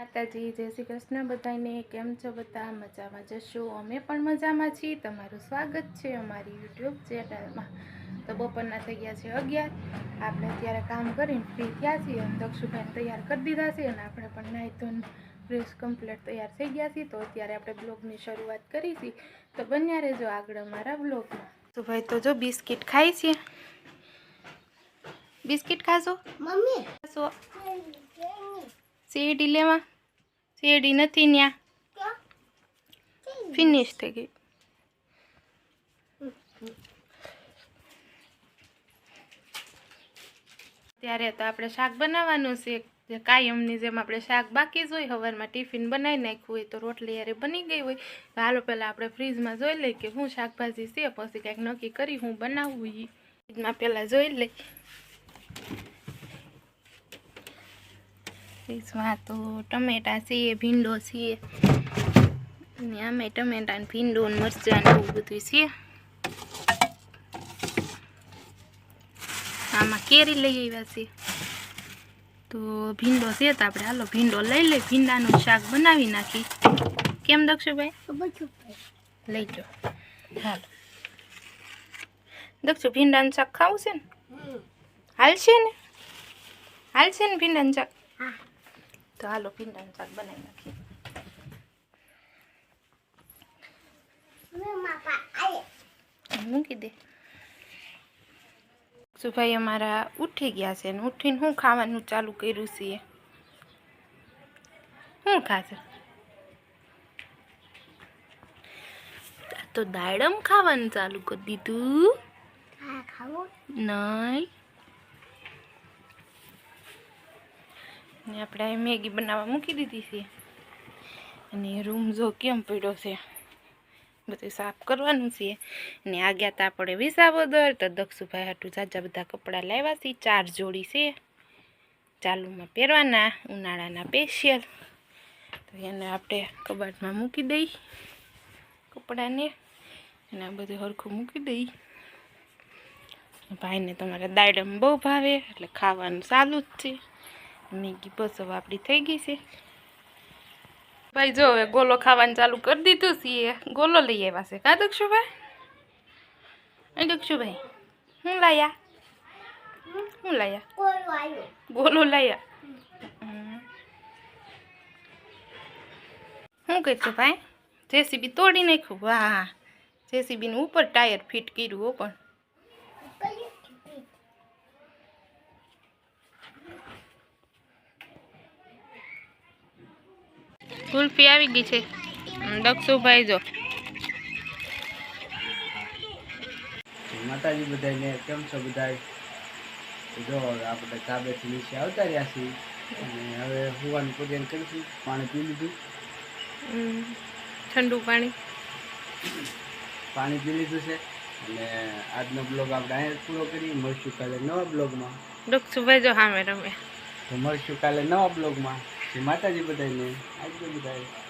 માતાજી જય શ્રી કૃષ્ણ બધાને. કેમ છો બધા? મજામાં જશો? અમે પણ મજામાં છીએ. તમારું સ્વાગત છે અમારી યુટ્યુબ ચેનલમાં. તો બપોરના થઈ ગયા છે અગિયાર. આપણે અત્યારે કામ કરીને ફ્રી થયા છીએ. અને દક્ષુભાઈને તૈયાર કરી દીધા છે અને આપણે પણ નાહી ધોઈને ફ્રેશ કમ્પ્લીટ તૈયાર થઈ ગયા છીએ. તો અત્યારે આપણે બ્લોગની શરૂઆત કરી છીએ તો બન્યા રહેજો આગળ અમારા બ્લોગમાં. તો ભાઈ તો જો બિસ્કિટ ખાઈ છે. બિસ્કિટ ખાશો? મમ્મી. ખાશો? શેરડી લેવા? શેરડી નથી ત્યાં ફિનિશ થઈ ગઈ. ત્યારે તો આપણે શાક બનાવવાનું છે. કાયમની જેમ આપણે શાક બાકી જ હોય સવારમાં ટિફિન બનાવી નાખ્યું હોય તો રોટલી યારે બની ગઈ હોય. હાલો પહેલાં આપણે ફ્રીજમાં જોઈ લઈએ કે શું શાકભાજી છે, પછી કંઈક નક્કી કરી હું બનાવું ઈ. ફ્રીજમાં પહેલાં જોઈ લઈ ફ્રીજમાં તો ટમેટા છે ભીંડો છે અને આમે ટમેટા ને ભીંડો ને મરચાં ને એવું બધું છે આમાં કેરી લઈ આવ્યા છે તો ભીંડો છે તો આપણે હાલો ભીંડો લઈ લઈ ભીંડાનું શાક બનાવી નાખી. કેમ દક્ષુભાઈ? લઈ જો. હાલો. દક્ષુ ભીંડાનું શાક ખાવું છે ને? હાલશે ને? હાલશે ને ભીંડાનું શાક? તો હાલો ભીંડાનું શાક બનાવી નાખીએ. મૂકી દે. સુભાઈ અમારા ઉઠી ગયા છે ને ઉઠીને શું ખાવાનું ચાલુ કર્યું છે શું ખાશે? તો દાડમ ખાવાનું ચાલુ કરી દીધું. નહીં. ને આપણે અહીં મેગી બનાવવા મૂકી દીધી છે. અને રૂમ જો કેમ પડ્યો છે? બધું સાફ કરવાનું છે. ને આ ગયા તા આપણે વિસાવદર, તો દક્ષુભાઈ હાટું જાજા બધા કપડાં લાવ્યા છે. ચાર જોડી છે. ચાલુમાં પહેરવાના, ઉનાળાના સ્પેશિયલ તો એને આપણે કબાટમાં મૂકી દઈ કપડાને. અને આ બધું હરખું મૂકી દઈ. ભાઈને તમારે દાડમ બહુ ભાવે, એટલે ખાવાનું સારું જ છે. મેગી બસ હવે આપણી થઈ ગઈ છે. ભાઈ જો હવે ગોલો ખાવાનું ચાલુ કરી દીધું છે ગોલો લઈ આવ્યા છે. કાં દક્ષુભાઈ? દક્ષુભાઈ હું લાયા? હું લાયા? ગોલો લાયા. શું કરશો ભાઈ? જેસીબી તોડી નાખ્યું. વાહ. જેસીબીનું ઉપર ટાયર ફિટ કર્યું પણ. કુલ્ફી આવી ગઈ છે. દક્ષુભાઈ જો. માતાજી બધાને કેમ છો બધાય? જો આપણે કાબેથી નીચે આવતા રહ્યા છીએ. અને હવે હુવાનું પૂજન કરીશું પાણી પી લીધું. ઠંડુ પાણી. પાણી પી લીધું છે. અને આજનો બ્લોગ આપણે અહીંયા પૂરો કરી મળશું કાલે નવા બ્લોગમાં. દક્ષુભાઈ જો સામે રમે. તો મળશું કાલે નવા બ્લોગમાં. માતાજી બધાને આજ બધાય.